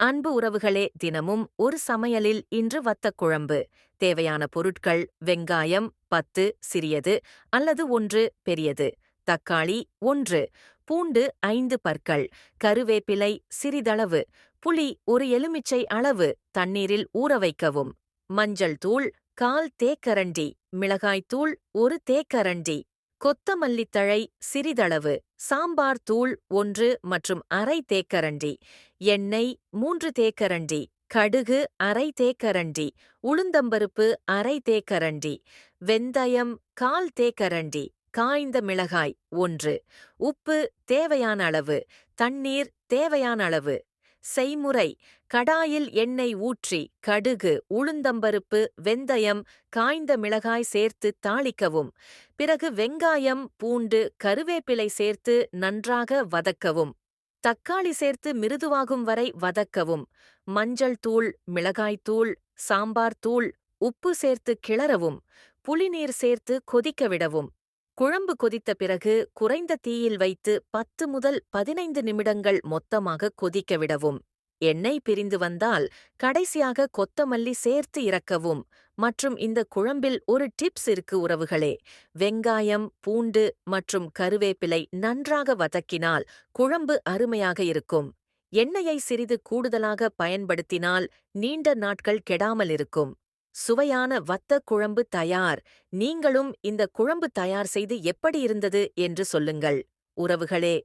அன்பு உறவுகளே தினமும் ஒரு சமையலில் இன்று வத்தக் குழம்பு. தேவையான பொருட்கள் வெங்காயம் பத்து சிறியது அல்லது ஒன்று பெரியது. தக்காளி ஒன்று. பூண்டு ஐந்து பற்கள். கருவேப்பிலை சிறிதளவு. புளி ஒரு எலுமிச்சை அளவு. தண்ணீரில் ஊற வைக்கவும். மஞ்சள் தூள் கால் தேக்கரண்டி. மிளகாய்த்தூள் ஒரு தேக்கரண்டி. கொத்தமல்லித்தழை சிறிதளவு சாம்பார் தூள் ஒன்று மற்றும் அரை தேக்கரண்டி எண்ணெய் மூன்று தேக்கரண்டி கடுகு அரை தேக்கரண்டி உளுந்தம்பருப்பு அரை தேக்கரண்டி வெந்தயம் கால் தேக்கரண்டி காய்ந்த மிளகாய் ஒன்று உப்பு தேவையான அளவு தண்ணீர் தேவையான அளவு. செய்முறை. கடாயில் எண்ணெய் ஊற்றி கடுகு உளுந்தம்பருப்பு வெந்தயம் காய்ந்த மிளகாய் சேர்த்து தாளிக்கவும். பிறகு வெங்காயம் பூண்டு கருவேப்பிலை சேர்த்து நன்றாக வதக்கவும். தக்காளி சேர்த்து மிருதுவாகும் வரை வதக்கவும். மஞ்சள் தூள் மிளகாய்த்தூள் சாம்பார் தூள் உப்பு சேர்த்து கிளறவும். புளிநீர் சேர்த்து கொதிக்க விடவும். குழம்பு கொதித்த பிறகு குறைந்த தீயில் வைத்து பத்து முதல் பதினைந்து நிமிடங்கள் மொத்தமாக கொதிக்க விடவும். எண்ணெய் பிரிந்து வந்தால் கடைசியாக கொத்தமல்லி சேர்த்து இறக்கவும். மற்றும் இந்த குழம்பில் ஒரு டிப்ஸ் இருக்கு உறவுகளே. வெங்காயம் பூண்டு மற்றும் கருவேப்பிலை நன்றாக வதக்கினால் குழம்பு அருமையாக இருக்கும். எண்ணெயை சிறிது கூடுதலாக பயன்படுத்தினால் நீண்ட நாட்கள் கெடாமல் இருக்கும். சுவையான வத்த குழம்பு தயார். நீங்களும் இந்த குழம்பு தயார் செய்து எப்படி இருந்தது என்று சொல்லுங்கள். உறவுகளே.